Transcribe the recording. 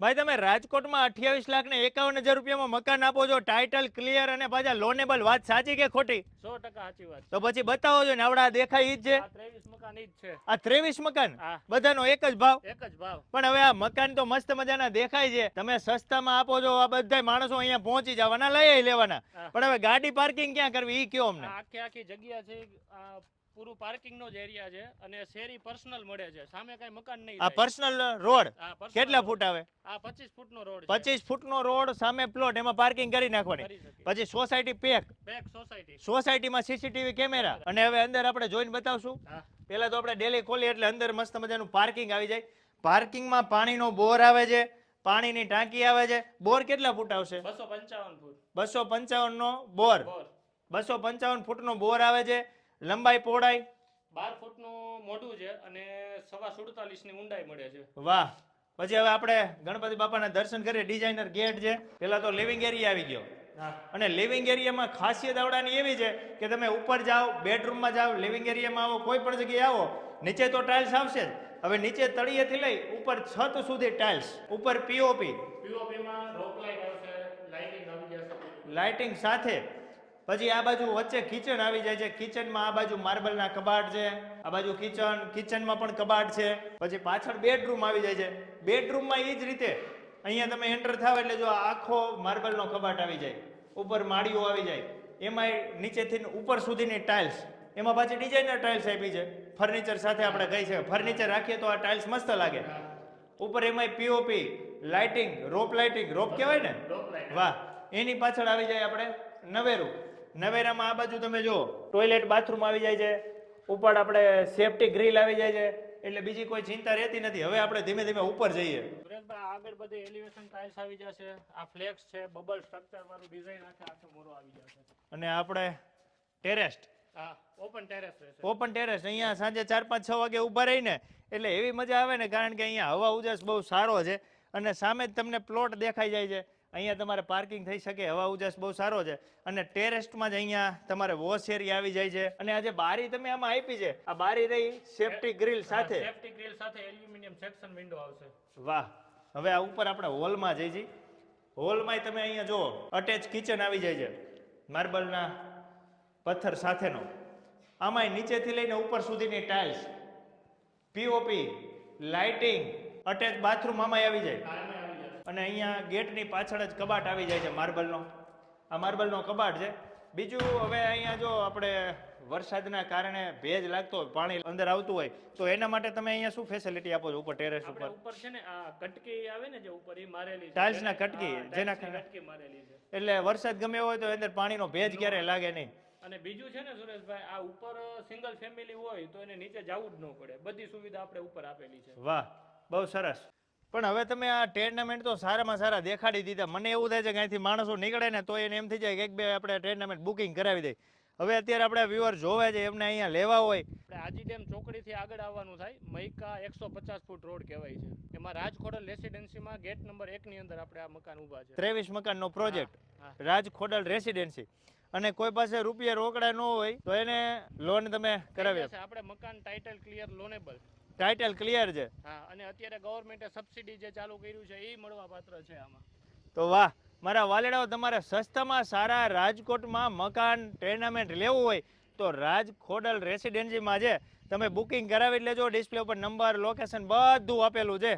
ભાઈ તમે રાજકોટમાં અઠ્યાવીસ લાખ ને એકાવન હજાર રૂપિયામાં મકાન આપો છો ટાઇટલ ક્લિયર અને પાછા લોનેબલ વાત સાચી કે ખોટી? સો ટકા સાચી વાત તો પછી બતાવો છો ને આવડા દેખાય ઈ જ છે? આ ત્રેવીસ મકાન ઈ જ છે. આ ત્રેવીસ મકાન? બધાનો એક જ ભાવ? એક જ ભાવ. પણ હવે આ મકાન તો મસ્ત મજાના દેખાય છે. તમે સસ્તામાં આપો છો આ બધા માણસો અહીંયા પહોંચી જવાના લઈ લેવાના. પણ હવે ગાડી પાર્કિંગ ક્યાં કરવી? ઈ કયો અમને? આખી આખી જગ્યા છે પૂરું પાર્કિંગ નો જ એરિયા છે અને શેરી પર્સનલ મળે છે. સામે કઈ મકાન નહીં આ પર્સનલ રોડ કેટલા ફૂટ આવે? આ પચીસ ફૂટ નો રોડ પચીસ ફૂટનો રોડ સામે પ્લોટ એમાં પાર્કિંગ કરી નાખવાની. પછી સોસાયટી પેક પેક સોસાયટી સોસાયટીમાં સીસીટીવી કેમેરા અને હવે અંદર આપણે જોઈને બતાવશું. પહેલા તો આપણે ડેલી ખોલીએ એટલે અંદર મસ્ત મજાનું પાર્કિંગ આવી જાય. પાર્કિંગમાં પાણીનો બોર આવે છે પાણીની ટાંકી આવે છે. બોર કેટલા ફૂટ આવશે? બસો પંચાવન ફૂટ. બસો પંચાવન નો બોર. બોર. બસો પંચાવન ફૂટનો બોર આવે છે. લંબાઈ પહોળાઈ? બાર ફૂટનું મોઢું છે અને સવા સુડતાલીસની ઊંડાઈ મળે છે. વાહ. પછી હવે આપણે ગણપતિ બાપાના દર્શન કરીએ. ડિઝાઇનર ગેટ છે. પેલા તો લિવિંગ એરિયા આવી ગયો. અને લિવિંગ એરિયામાં ખાસિયત આવડાની એવી છે કે તમે ઉપર જાઓ બેડરૂમમાં જાઓ લિવિંગ એરિયામાં આવો કોઈ પણ જગ્યાએ આવો નીચે તો ટાઇલ્સ આવશે જ. હવે નીચે તળિયેથી લઈ ઉપર છત સુધી ટાઇલ્સ. ઉપર પીઓપી પીઓપીમાં રોપ લાઇટ આવશે લાઇટિંગ આવી જશે. લાઇટિંગ સાથે. પછી આ બાજુ વચ્ચે કિચન આવી જાય છે. કિચનમાં આ બાજુ માર્બલના કબાટ છે. આ બાજુ કિચન કિચનમાં પણ કબાટ છે. પછી પાછળ બેડરૂમ આવી જાય છે. બેડરૂમમાં એ જ રીતે અહીંયા તમે એન્ટર થાવ એટલે જો આખો માર્બલનો કબાટ આવી જાય. ઉપર માળીઓ આવી જાય. એમાંય નીચેથી ઉપર સુધીની ટાઇલ્સ એમાં પાછી ડિઝાઇનર ટાઇલ્સ આપી છે. ફર્નિચર સાથે આપણે કહી છે. ફર્નિચર રાખીએ તો આ ટાઇલ્સ મસ્ત લાગે. ઉપર એમાંય POP lighting rope lighting rope કહેવાય ને? વાહ. એની પાછળ આવી જાય આપણે નવેરું. નવેરામાં આ બાજુ તમે જુઓ ટોયલેટ બાથરૂમ આવી જાય છે ઉપર આપણે સેફટી ગ્રીલ આવી જાય છે એટલે બીજી કોઈ ચિંતા રહેતી નથી. હવે આપણે ધીમે ધીમે ઉપર જઈએ. સુરેશભાઈ આગળ બધી એલિવેશન ટાઇલ્સ આવી જશે આ ફ્લેક્સ છે બબલ સ્ટ્રક્ચર વાળું ડિઝાઇન આખે આખો મોરો આવી જશે. અને આપણે ટેરેસ્ટ હા ઓપન ટેરેસ રહેશે. ઓપન ટેરેસ અહીંયા સાંજે ચાર પાંચ છ વાગે ઊભા રહીને એટલે એવી મજા આવે ને કારણ કે અહીંયા હવા ઉજાસ બહુ સારો છે અને સામે જ તમને પ્લોટ દેખાઈ જાય છે. અહીંયા તમારે પાર્કિંગ થઈ શકે હવા ઉજાસ બહુ સારો છે. અને ટેરેસ્ટમાં જ અહીંયા તમારે વોશ એરિયા આવી જાય છે. અને આ જે બારી તમે આમાં આપી છે આ બારી રહી સેફટી ગ્રીલ સાથે. સેફટી ગ્રીલ સાથે એલ્યુમિનિયમ સેક્શન વિન્ડો આવશે. વાહ હવે આ ઉપર આપણે હોલમાં જઈ છીએ હોલમાંય તમે અહીંયા જુઓ અટેચ કિચન આવી જાય છે માર્બલના પથ્થર સાથેનો. આમાંય નીચેથી લઈને ઉપર સુધીની tiles POP lighting attach bathroom આમાંય આવી જાય. અને અહીંયા ગેટની પાછળ જ કબાટ આવી જાય છે માર્બલનો. આ માર્બલનો કબાટ છે. બીજું હવે અહીંયા જો આપણે વરસાદના કારણે ભેજ લાગતો હોય પાણી અંદર આવતું હોય તો એના માટે તમે અહીંયા શું ફેસિલિટી આપો છો? ઉપર ટેરેસ ઉપર? ઉપર છે ને આ કટકી આવે ને જે ઉપર એ મારેલી ટાઇલ્સ ના કટકી, જેના કટકી મારેલી છે. એટલે વરસાદ ગમે હોય તો અંદર પાણીનો ભેજ ક્યારે લાગે નહીં. અને બીજું છે ને સુરેશભાઈ આ ઉપર સિંગલ ફેમિલી હોય તો એને નીચે જવું જ ન પડે. બધી સુવિધા આપણે ઉપર આપેલી છે. વાહ બહુ સરસ. પણ હવે તમે આ ટુર્નામેન્ટ તો સારામાં સારા દેખાડી દીધા. મને એવું થાય છે કે અહીંથી માણસો નીકળે ને તો એને એમ થઈ જાય કે એક બે આપણે ટુર્નામેન્ટ બુકિંગ કરાવી દઈએ હવે અત્યારે આપણે વ્યુઅર જોવે છે એમને અહીંયા લેવા હોય. આપણે આજી ડેમ ચોકડીથી આગળ આવવાનું થાય. મૈકા એકસો પચાસ ફૂટ રોડ કહેવાય છે. એમાં રાજખોડલ રેસિડેન્સીમાં ગેટ નંબર એકની અંદર આપણે આ મકાન ઊભા છે. ત્રેવીસ મકાનનો પ્રોજેક્ટ. રાજખોડલ રેસિડેન્સી. અને કોઈ પાસે રૂપિયા રોકડા ન હોય તો એને લોન તમે કરાવી આપો. આપણે મકાન title clear loanable title clear છે. હા અને અત્યારે ગવર્મેન્ટે સબસિડી જે ચાલુ કર્યું છે એ મળવા પાત્ર છે આમાં. તો વાહ મારા વાલેડાઓ તમારે સસ્તામાં સારા રાજકોટમાં મકાન ટેર્નામેન્ટ લેવું હોય તો રાજ ખોડલ રેસિડેન્સીમાં છે. તમે બુકિંગ કરાવી લેજો ડિસ્પ્લે ઉપર નંબર લોકેશન બધું આપેલું છે.